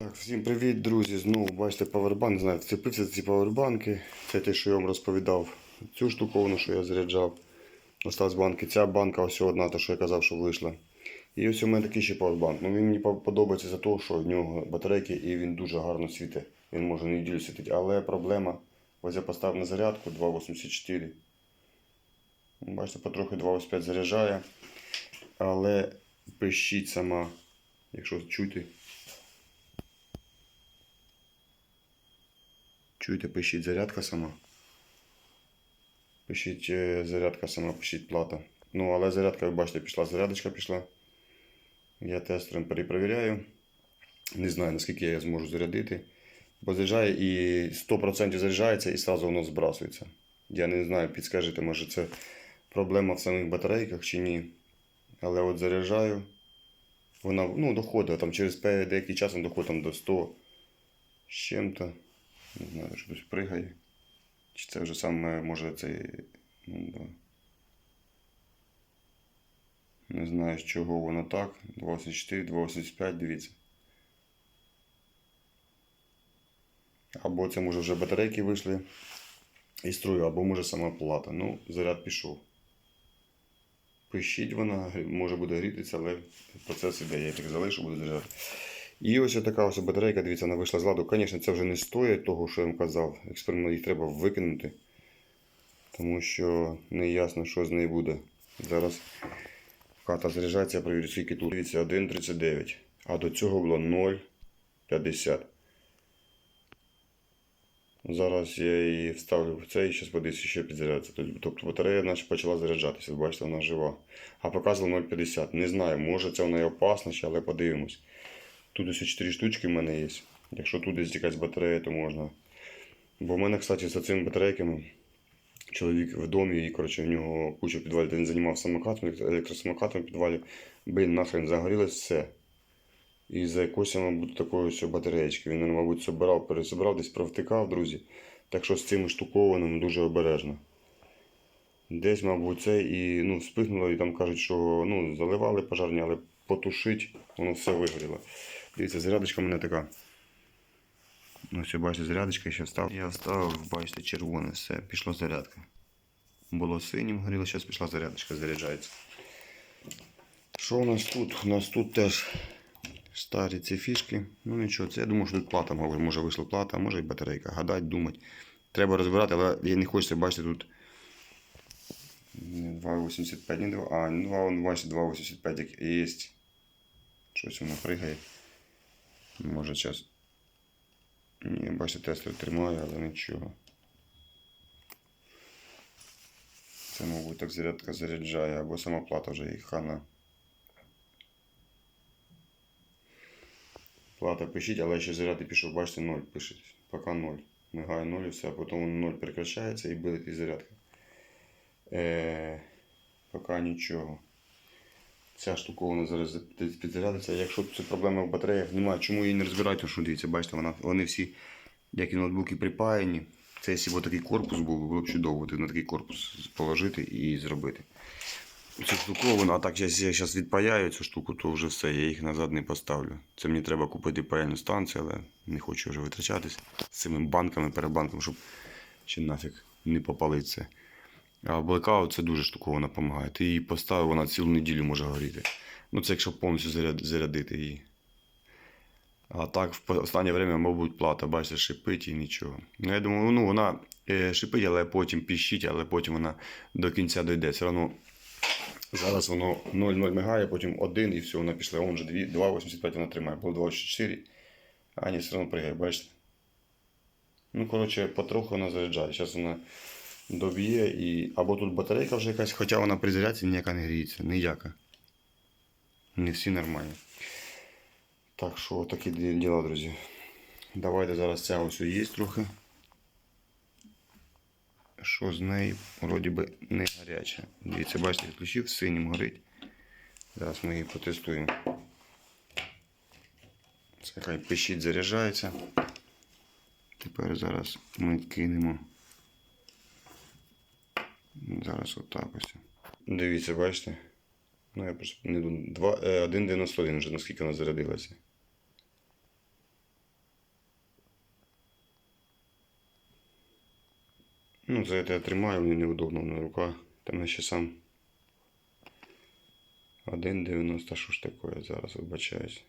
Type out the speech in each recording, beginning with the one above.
Так, всім привіт, друзі. Знову бачите павербанк. Не знаю, вцепився ці павербанки. Це те, що я вам розповідав. Цю штуковину, що я заряджав. Осталась банки. Ця банка ось одна, та що я казав, що вийшла. І ось у мене такий ще павербанк. Ну він мені подобається за те, що в нього батарейки і він дуже гарно світить. Він може неділю світити. Але проблема. Ось я поставив на зарядку 2,84. Бачите, потрохи 2,85 заряджає. Але пищить сама, якщо чути. Чуєте, пишіть зарядка сама. Пишіть е, зарядка сама, пишіть плата. Ну, але зарядка, ви бачите, пішла, зарядочка пішла. Я тестером перепровіряю. Не знаю, наскільки я зможу зарядити. Бо заряджає і 100% заряджається і одразу воно збрасується. Я не знаю, підскажете, може це проблема в самих батарейках чи ні. Але от заряджаю. Вона ну, доходить там через деякий час вона доходить там, до 100 з чим-то. Не знаю, що хтось пригає. Чи це вже саме може цей. Ну, да. Не знаю, з чого воно так. 24, 285, дивіться. Або це може вже батарейки вийшли із строю, або може сама плата. Ну, заряд пішов. Пищить вона, може буде грітися, але процес іде. Я так залишу, буду заряджати. І ось така ось батарейка, дивіться, вона вийшла з ладу. Звісно, це вже не стоїть того, що я вам казав. Експеримент їх треба викинути. Тому що не ясно, що з нею буде. Зараз хата заряджається, перевірю, скільки тут. Дивіться, 1,39. А до цього було 0,50. Зараз я її вставлю в цей зараз подивлюся, що підзарядиться. Тобто батарея наче почала заряджатися. Бачите, вона жива. А показувала 0,50. Не знаю, може це вона і опасна але подивимось. Тут ось 4 штучки в мене є. Якщо тут десь якась батарея, то можна. Бо в мене, кстати, за цими батарейками чоловік в домі, і коротше, в нього куча в підвалі, де він займав самокатом, електросамокатом в підвалі. Блін, нахрен загорілось все. І за якоюсь, мабуть, такої ось батареєчки. Він, мабуть, собирав, пересобирав, десь провтикав, друзі. Так що з цими штукованими дуже обережно. Десь, мабуть, це і ну, вспихнуло, і там кажуть, що ну, заливали пожарні, але потушить, воно все вигоріло. Дивіться, зарядочка в мене така. Ну, все, бачите, зарядочка ще встав. Я вставив, бачите, червоне, все, пішла зарядка. Було синім горіло, зараз пішла зарядочка, заряджається. Що у нас тут? У нас тут теж старі ці фішки. Ну нічого, це я думаю, що тут плата, може, вийшла плата, може і батарейка. Гадать, думати. Треба розбирати, але я не хочеться, бачите, тут 2,85, не 2, а, ну, бачите, 2,85 як є. Щось воно пригає. Може зараз. Ні, бачите, тестер тримає, але нічого. Це, мабуть, так зарядка заряджає, або сама плата вже і хана. Плата пишіть, але ще заряд і пішов, бачите, 0 пишуть. Поки 0. Мигає 0 і все, а потім 0 прекращається і буде і зарядка. Е, поки нічого. Ця штуковина зараз підзарядиться. Якщо це проблема в батареях, немає. Чому її не розбирають, тому що дивіться, бачите, вона, вони всі, як і ноутбуки, припаяні. Це якщо такий корпус був, було б чудово на такий корпус положити і зробити. Цю штуковину, а так я зараз відпаяю цю штуку, то вже все, я їх назад не поставлю. Це мені треба купити паяльну станцію, але не хочу вже витрачатись з цими банками, перебанками, щоб ще нафіг не попалити. А блекаут це дуже штукована допомагає. Ти її поставив, вона цілу неділю може горіти. Ну це якщо повністю зарядити її. А так, в останнє время, мабуть, плата, бачите, шипить і нічого. Ну, я думаю, ну вона е, шипить, але потім піщить, але потім вона до кінця дойде. Все одно зараз воно 0,0 мигає, потім 1 і все, вона пішла. Вон вже 2,85 вона тримає. Було 2,4. А ні, все одно пригає, бачите. Ну, коротше, потроху вона заряджає. Зараз вона доб'є і. Або тут батарейка вже якась, хоча вона при зарядці ніяка не гріється. Ніяка. Не всі нормальні. Так що такі діла, друзі. Давайте зараз ця ось є трохи. Що з нею вроді би не гаряча. Дивіться, бачите, відключив, синім горить. Зараз ми її потестуємо. Це хай пищить заряджається. Тепер зараз ми кинемо. Зараз отак ось. Дивіться, бачите? Ну, я просто не думаю. 1,91 е, вже наскільки вона зарядилася. Ну, це я тримаю, мені неудобно на рука. Там я ще сам. 1,90 що ж таке, зараз вибачаюсь.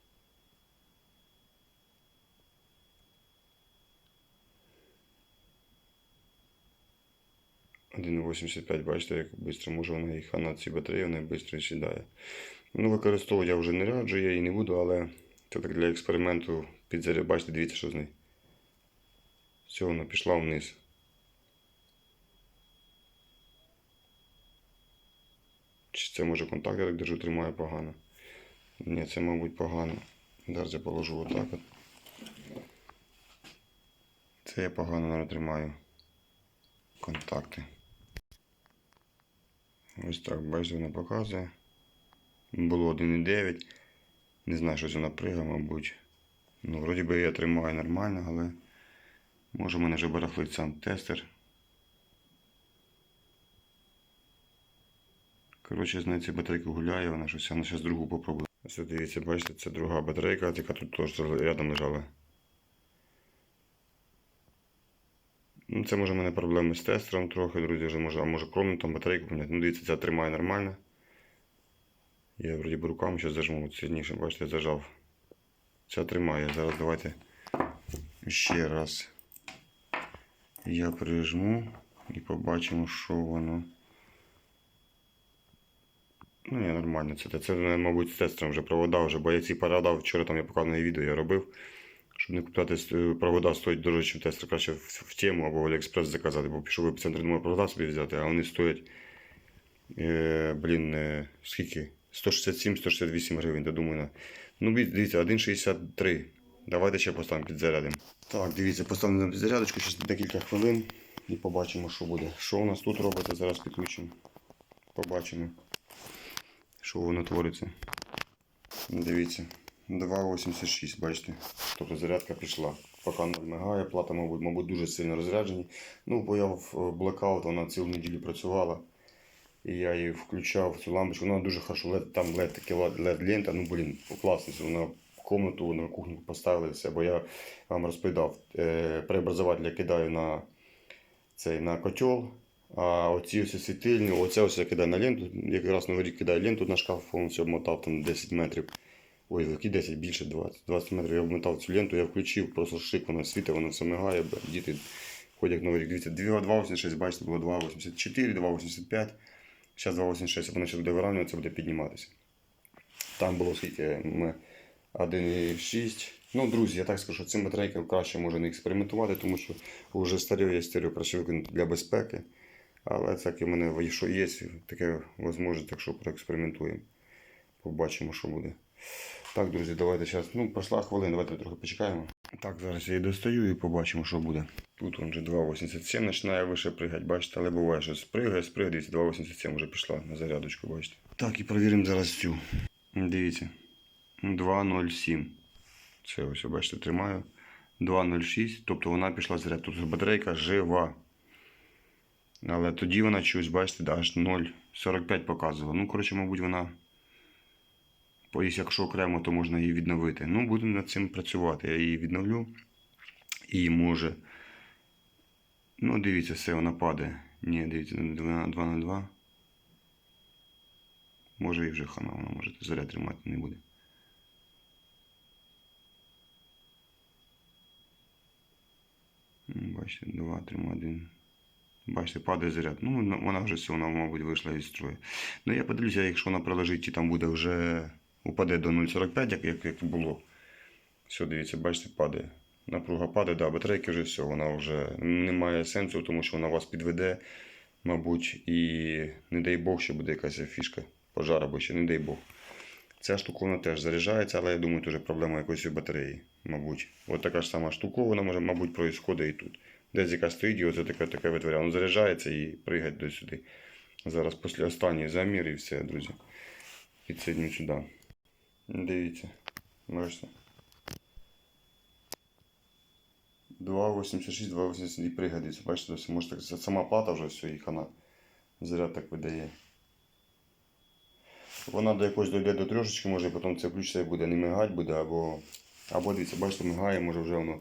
Один 85, бачите, як швидко може вона їх, а на цій батареї вона швидко сідає. Ну, використовувати я вже не раджу, я її не буду, але це так для експерименту підзаряд. Бачите, дивіться, що з нею. Все, вона пішла вниз. Чи це може контакт, я так держу, тримаю погано. Ні, це, мабуть, погано. Зараз я положу отак от. Це я погано тримаю контакти. Ось так, бачите, вона показує. Було 1,9. Не знаю, що це вона прига, мабуть. Ну, вроді би я тримаю нормально, але може в мене вже барахлить сам тестер. Коротше, з нею ця гуляє, вона щось, вона зараз другу попробує. Ось дивіться, бачите, це друга батарейка, яка тут теж рядом лежала. Це може в мене проблеми з тестером трохи, друзі, вже може, а може кромну там батарейку поміняти. Ну, дивіться, ця тримає нормально. Я вроді би руками зараз зажму сильніше, бачите, зажав. Ця тримає. Зараз давайте ще раз я прижму і побачимо, що воно. Ну, ні, нормально. Це, це, мабуть, з тестером вже провода, вже, бо я ці провода, вчора там я показував відео, я робив. Щоб не купляти е, провода стоять дорожче, ніж тестер, краще в, в тему або в Аліекспрес заказати, бо пішов в епіцентр, думаю, провода собі взяти, а вони стоять, е, блін, е, скільки? 167-168 гривень, то думаю. Ну, дивіться, 1,63. Давайте ще поставимо підзарядимо. Так, дивіться, поставимо на підзарядочку, ще декілька хвилин і побачимо, що буде. Що у нас тут робиться, зараз підключимо. Побачимо, що воно твориться. Дивіться, 2,86, бачите. Тобто зарядка пішла. Поки не мигає, плата, мабуть, мабуть, дуже сильно розряджені. Ну, бо я в блекаут, вона цілу неділю працювала. І я її включав цю лампочку. Вона дуже хорошо, там LED, таке LED лента, ну блін, класно. Вона комнату, на кухню поставили все, бо я вам розповідав, е, преобразователь я кидаю на цей на котел. А оці ось світильні, оце ось я кидаю на ленту. Якраз новий рік кидаю ленту на шкаф, повністю обмотав там 10 метрів. Ой, які 10, більше 20. 20 метрів я обмотав цю ленту, я включив, просто шик, вона світить, вона все мигає, діти ходять новий рік. Дивіться, 2,86, бачите, було 2,84, 2,85. Зараз 2,86, воно зараз буде виравнюватися, буде підніматися. Там було скільки ми 1,6. Ну, друзі, я так скажу, що цим батарейкам краще може не експериментувати, тому що вже старі є стерео краще викинути для безпеки. Але так і в мене що є, таке можливість, так що проекспериментуємо. Побачимо, що буде. Так, друзі, давайте зараз. Ну, пройшла хвилина, давайте трохи почекаємо. Так, зараз я її достаю і побачимо, що буде. Тут он вже 2,87 починає вище пригати, бачите, але буває, що спригає, спригає, дивіться, 2,87 вже пішла на зарядочку, бачите. Так, і перевіримо зараз цю. Дивіться. 2,07. Це ось, бачите, тримаю. 2,06, тобто вона пішла заряд. Тут батарейка жива. Але тоді вона чогось, бачите, аж 0,45 показувала. Ну, коротше, мабуть, вона. Якщо окремо, то можна її відновити. Ну, будемо над цим працювати. Я її відновлю. І може. Ну, дивіться, все, вона падає. Ні, дивіться, 2,02. Може і вже хана, вона може заряд тримати не буде. Бачите, 2, 3, 1. Бачите, падає заряд. Ну, вона- вже все, вона, мабуть, вийшла із строю. Ну, я подивлюся, якщо вона пролежить і там буде вже упаде до 0,45, як, як, було. Все, дивіться, бачите, падає. Напруга падає, да, батарейки вже все, вона вже не має сенсу, тому що вона вас підведе, мабуть, і не дай Бог, що буде якась фішка пожара, або ще не дай Бог. Ця штуковина теж заряджається, але я думаю, це проблема якоїсь батареї, мабуть. От така ж сама штуковина, може, мабуть, проїсходить і тут. Десь яка стоїть, і оце таке, таке витворяє. Воно заряджається і пригать до сюди. Зараз після останній замір і все, друзі. Підсидню сюди. Дивіться. Бачите. 2,86, 2,80 і пригодиться. Бачите, ось, може так, сама плата вже все, і хана заряд так видає. Вона до якогось дойде до трошечки, може потім це включиться і буде не мигать буде, або, або дивіться, бачите, мигає, може вже воно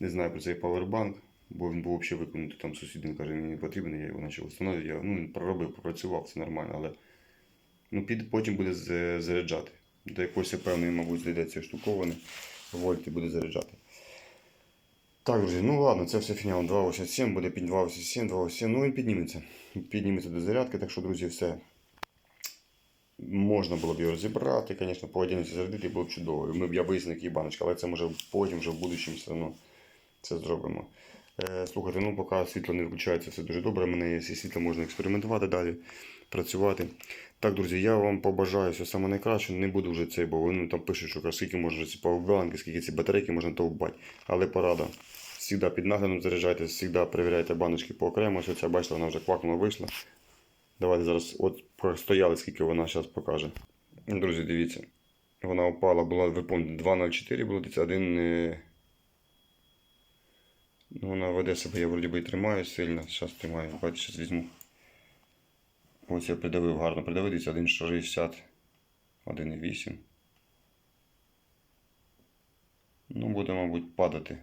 не знаю про цей павербанк. бо він був взагалі виконати. Там сусід він каже, мені не потрібен, я його почав встановлювати. Я ну, проробив, попрацював, все нормально, але ну, під, потім буде заряджати. До якоїсь певної, мабуть, зайдеться штуковане, вольт і буде заряджати. Так, друзі, ну ладно, це все фігня. 2,87 буде під 2,87, 2,87, ну він підніметься. Підніметься до зарядки, так що, друзі, все. Можна було б його розібрати, звісно, по отдельності зарядити було б чудово. Ми б я вияснив, які баночки, але це може потім, вже в будущому все одно це зробимо. Е, слухайте, ну поки світло не виключається, все дуже добре. Мене є світло, можна експериментувати далі, працювати. Так, друзі, я вам побажаю все саме найкраще. Не буду вже цей, бо вони там пишуть, що скільки можна ці пауербанки, скільки ці батарейки можна товбати. Але порада. Всегда під наглядом заряджайте, завжди перевіряйте баночки по окремо. Ось бачите, вона вже квакнула вийшла. Давайте зараз от стояли, скільки вона зараз покаже. Друзі, дивіться. Вона упала, була, ви пам'ятаєте, 2,04 було, десь один. е, Ну, вона веде себе, я вроді би і тримаю сильно. Зараз тримаю. Бачите, зараз візьму. Ось я придавив, гарно придавив, дивіться, 1,60, 1,8. Ну, буде, мабуть, падати.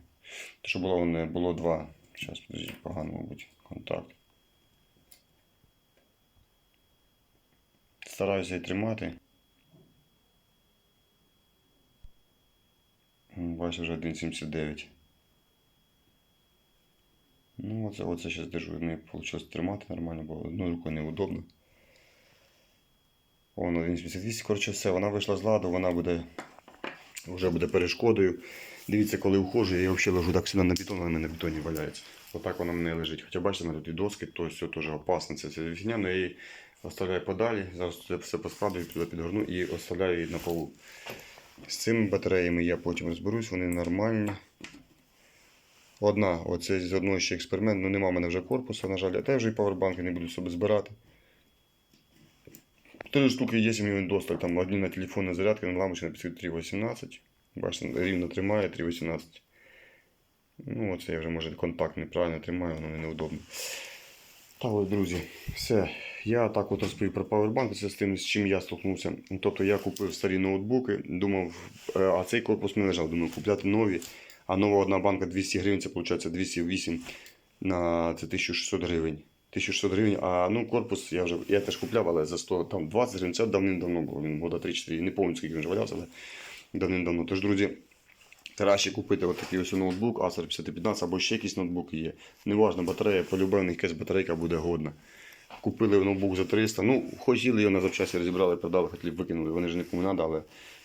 Те, що було, не було 2. Зараз, подождіть, погано, мабуть, контакт. Стараюся її тримати. Бачу, вже 1,79. Ну, оце, оце зараз держу. Не вийшло тримати нормально, бо одною рукою неудобно. Воно 1,78. Коротше, все, вона вийшла з ладу, вона буде вже буде перешкодою. Дивіться, коли уходжу, я її взагалі ложу так сюди на бетон, вона на бетоні валяється. Отак вона в мене лежить. Хоча бачите, тут і доски, то все теж опасно. Це фігня, але я її оставляю подалі. Зараз туди все поскладую, туди підгорну і оставляю її на полу. З цими батареями я потім розберусь, вони нормальні. Одна, оце з одного ще експеримент, ну нема в мене вже корпуса, на жаль, а те вже і павербанки не буду собі збирати. Три штуки є, мені досталь, там одні на телефонні зарядки, на лампочці написано 3.18. Бачите, рівно тримає 3.18. Ну, оце я вже може контакт неправильно тримаю, воно неудобно. Так, ось, друзі, все. Я так от розповів про павербанк, це з тим, з чим я столкнувся. Тобто я купив старі ноутбуки, думав, е, а цей корпус не лежав, думав купляти нові. А нова одна банка 200 гривень, це виходить 208 на це 1600 гривень. 1600 гривень, а ну корпус я вже я теж купляв, але за 100, там 20 гривень, це давним-давно було. Він года 3-4, не пам'ятаю, скільки він вже валявся, але давним-давно. Тож, друзі, краще купити от такий ось ноутбук, Acer 5015 або ще якісь ноутбуки є. Неважно, батарея, полюбив, якась батарейка буде годна. Купили ноутбук за 300. Ну, хотіли його на запчасті розібрали, продали, хотіли викинули. Вони ж нікому не треба.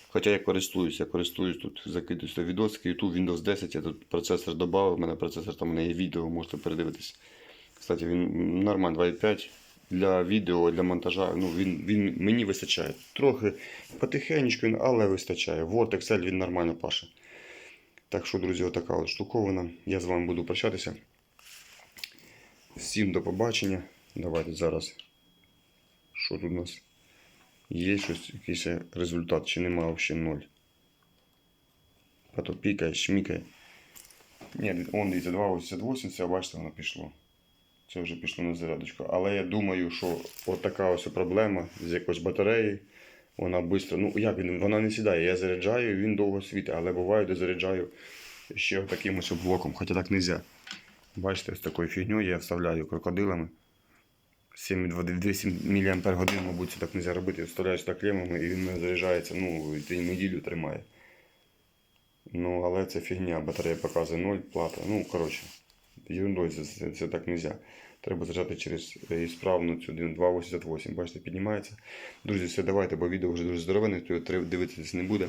Хоча я користуюся, я користуюсь тут, закидую сюди відосики, YouTube, Windows 10, я тут процесор додав, у мене процесор, там у мене є відео, можете передивитись. Кстати, він нормально 2.5 для відео, для монтажа. Ну, він, він мені вистачає. Трохи потихеньку, але вистачає. Word, Excel він нормально паше. Так що, друзі, отака от штуковина. Я з вами буду прощатися. Всім до побачення. Давайте зараз. Що тут у нас? Є щось, якийсь результат, чи немає взагалі ноль. А то пікає, шмікає. Ні, он дивіться, 2,88, це бачите, воно пішло. Це вже пішло на зарядочку. Але я думаю, що от така ось проблема з якоюсь батареєю. Вона швидко, ну як він, вона не сідає. Я заряджаю, він довго світить, але буває, де заряджаю ще таким ось блоком, хоча так не можна. Бачите, з такою фігньою я вставляю крокодилами. 7,200 мАч, мабуть, це так не можна робити. Вставляю сюди клемами і він мене заряджається, ну, неділю тримає. Ну, але це фігня, батарея показує 0 плата. Ну, коротше, ерундою це, це, так не можна. Треба зажати через е, ісправну цю 2,88. Бачите, піднімається. Друзі, все, давайте, бо відео вже дуже здоровене, то дивитися не буде.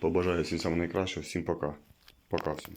Побажаю всім самого найкращого, всім пока. Пока всім.